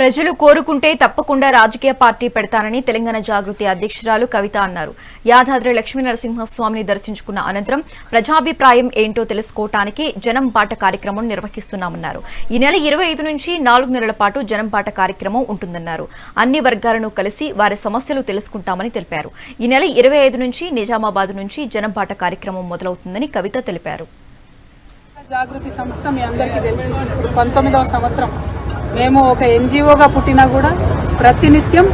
ప్రజలు కోరుకుంటే తప్పకుండా రాజకీయ పార్టీ పెడతానని తెలంగాణ జాగృతి అధ్యక్షురాలు కవిత అన్నారు. యాదాద్రి లక్ష్మీ నరసింహస్వామిని దర్శించుకున్న అనంతరం ప్రజాభిప్రాయం ఏంటో తెలుసుకోవటానికి జనం బాట కార్యక్రమం నిర్వహిస్తున్నామన్నారు. ఈ నెల ఇరవై ఐదు నుంచి నాలుగు నెలల పాటు జనం బాట కార్యక్రమం ఉంటుందన్నారు. అన్ని వర్గాలను కలిసి వారి సమస్యలు తెలుసుకుంటామని తెలిపారు. ఈ నెల ఇరవై ఐదు నుంచి నిజామాబాద్ నుంచి జనం బాట కార్యక్రమం మొదలవుతుందని కవిత తెలిపారు. జాగృతి సంస్థ మీ అందరికీ తెలుసు. పంతొమ్మిదవ సంవత్సరం మేము ఒక ఎన్జిఓగా పుట్టినా కూడా ప్రతినిత్యం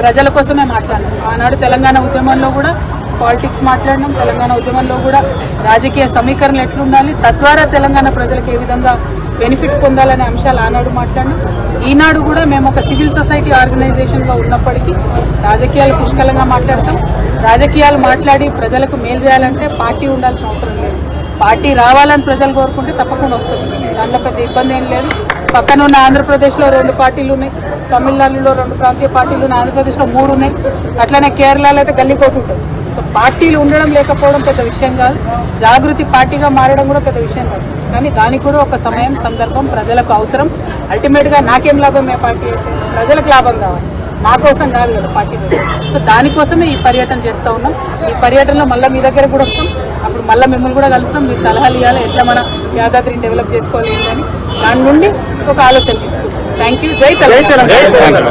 ప్రజల కోసమే మాట్లాడినాం ఆనాడు తెలంగాణ ఉద్యమంలో కూడా పాలిటిక్స్ మాట్లాడినాం తెలంగాణ ఉద్యమంలో కూడా రాజకీయ సమీకరణలు ఎట్లుండాలి తద్వారా తెలంగాణ ప్రజలకు ఏ విధంగా బెనిఫిట్ పొందాలనే అంశాలు ఆనాడు మాట్లాడినాం ఈనాడు కూడా మేము ఒక సివిల్ సొసైటీ ఆర్గనైజేషన్గా ఉన్నప్పటికీ రాజకీయాలు పుష్కలంగా మాట్లాడతాం. రాజకీయాలు మాట్లాడి ప్రజలకు మేలు చేయాలంటే పార్టీ ఉండాల్సిన అవసరం లేదు. పార్టీ రావాలని ప్రజలు కోరుకుంటే తప్పకుండా వస్తుంది. దాంట్లో పెద్ద ఇబ్బంది ఏం లేదు. పక్కన ఉన్న ఆంధ్రప్రదేశ్లో రెండు పార్టీలు ఉన్నాయి. తమిళనాడులో రెండు ప్రాంతీయ పార్టీలు ఉన్నాయి. ఆంధ్రప్రదేశ్లో మూడు ఉన్నాయి. అట్లనే కేరళలో అయితే గల్లిపోతుంటాయి. ఉంటుంది సో పార్టీలు ఉండడం లేకపోవడం పెద్ద విషయం కాదు. జాగృతి పార్టీగా మారడం కూడా పెద్ద విషయం కాదు. కానీ దానికి కూడా ఒక సమయం సందర్భం ప్రజలకు అవసరం. అల్టిమేట్గా నాకేం లాభం? ఏ పార్టీ అయితే ప్రజలకు లాభం కావాలి. నా కోసం కాదు కదా పార్టీ సో దానికోసమే ఈ పర్యటన చేస్తూ ఉన్నాం. ఈ పర్యటనలో మళ్ళీ మీ దగ్గర కూడా వస్తాం. అప్పుడు మళ్ళీ మిమ్మల్ని కూడా కలుస్తాం. మీ సలహాలు ఇవ్వాలి. ఎట్లా మన యాదాద్రిని డెవలప్ చేసుకోవాలి ఏంటని. దాని నుండి ఒక ఆలోచన తీసుకుంటాం థ్యాంక్ యూ జై తెలంగాణ.